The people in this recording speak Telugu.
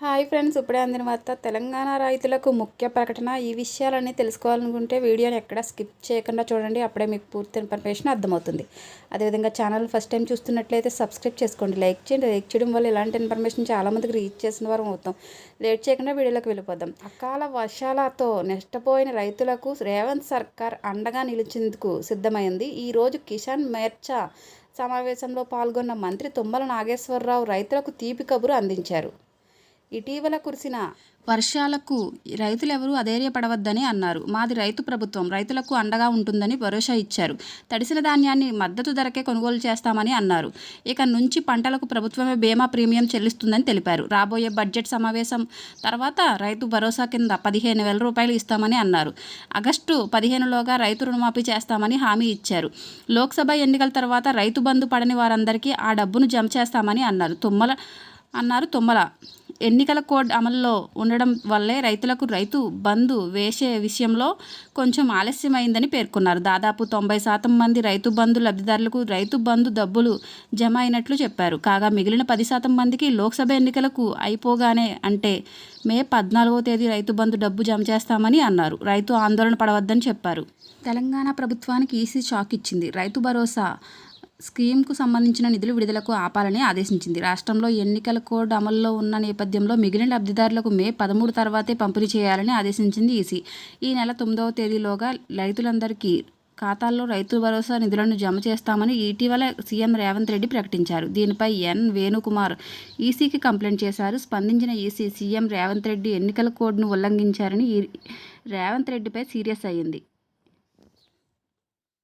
హాయ్ ఫ్రెండ్స్ ఇప్పుడే అందిన వార్త తెలంగాణ రైతులకు ముఖ్య ప్రకటన. ఈ విషయాలన్నీ తెలుసుకోవాలనుకుంటే వీడియోని ఎక్కడ స్కిప్ చేయకుండా చూడండి అప్పుడే మీకు పూర్తి ఇన్ఫర్మేషన్ అర్థమవుతుంది. అదేవిధంగా ఛానల్ ఫస్ట్ టైం చూస్తున్నట్లయితే సబ్స్క్రైబ్ చేసుకోండి లైక్ చేయండి. లైక్ చేయడం వల్ల ఇలాంటి ఇన్ఫర్మేషన్ చాలామందికి రీచ్ చేసిన వారం అవుతాం. లేట్ చేయకుండా వీడియోలోకి వెళ్ళిపోదాం. అకాల వర్షాలతో నష్టపోయిన రైతులకు రేవంత్ సర్కార్ అండగా నిలిచేందుకు సిద్ధమైంది. ఈరోజు కిసాన్ మేర్చా సమావేశంలో పాల్గొన్న మంత్రి తుమ్మల నాగేశ్వరరావు రైతులకు తీపి కబురు అందించారు. ఇటీవల కురిసిన వర్షాలకు రైతులెవరూ అధైర్యపడవద్దని అన్నారు. మాది రైతు ప్రభుత్వం. రైతులకు అండగా ఉంటుందని భరోసా ఇచ్చారు. తడిసిన ధాన్యాన్ని మద్దతు ధరకే కొనుగోలు చేస్తామని అన్నారు. ఇక నుంచి పంటలకు ప్రభుత్వమే బీమా ప్రీమియం చెల్లిస్తుందని తెలిపారు. రాబోయే బడ్జెట్ సమావేశం తర్వాత రైతు భరోసా కింద పదిహేను వేల రూపాయలు ఇస్తామని అన్నారు. ఆగస్టు పదిహేనులోగా రైతు రుణమాఫీ చేస్తామని హామీ ఇచ్చారు. లోక్సభ ఎన్నికల తర్వాత రైతు బంధు పడని వారందరికీ ఆ డబ్బును జమ చేస్తామని అన్నారు. తుమ్మల అన్నారు. తుమ్మల ఎన్నికల కోడ్ అమల్లో ఉండడం వల్లే రైతులకు రైతు బంధు వేసే విషయంలో కొంచెం ఆలస్యమైందని పేర్కొన్నారు. దాదాపు తొంభై శాతం మంది రైతు బంధు లబ్ధిదారులకు రైతు బంధు డబ్బులు జమ అయినట్లు చెప్పారు. కాగా మిగిలిన పది శాతం మందికి లోక్సభ ఎన్నికలకు అయిపోగానే అంటే మే పద్నాలుగో తేదీ రైతు బంధు డబ్బు జమ చేస్తామని అన్నారు. రైతు ఆందోళన పడవద్దని చెప్పారు. తెలంగాణ ప్రభుత్వానికి ఈసీ షాక్ ఇచ్చింది. రైతు భరోసా స్కీమ్కు సంబంధించిన నిధులు విడుదలకు ఆపాలని ఆదేశించింది. రాష్ట్రంలో ఎన్నికల కోడ్ అమల్లో ఉన్న నేపథ్యంలో మిగిలిన లబ్ధిదారులకు మే పదమూడు తర్వాతే పంపిణీ చేయాలని ఆదేశించింది ఈసీ. ఈ నెల తొమ్మిదవ తేదీలోగా రైతులందరికీ ఖాతాల్లో రైతు భరోసా నిధులను జమ చేస్తామని ఇటీవల సీఎం రేవంత్ రెడ్డి ప్రకటించారు. దీనిపై ఎన్ వేణుకుమార్ ఈసీకి కంప్లైంట్ చేశారు. స్పందించిన ఈసీ సీఎం రేవంత్ రెడ్డి ఎన్నికల కోడ్ను ఉల్లంఘించారని రేవంత్ రెడ్డిపై సీరియస్ అయ్యింది.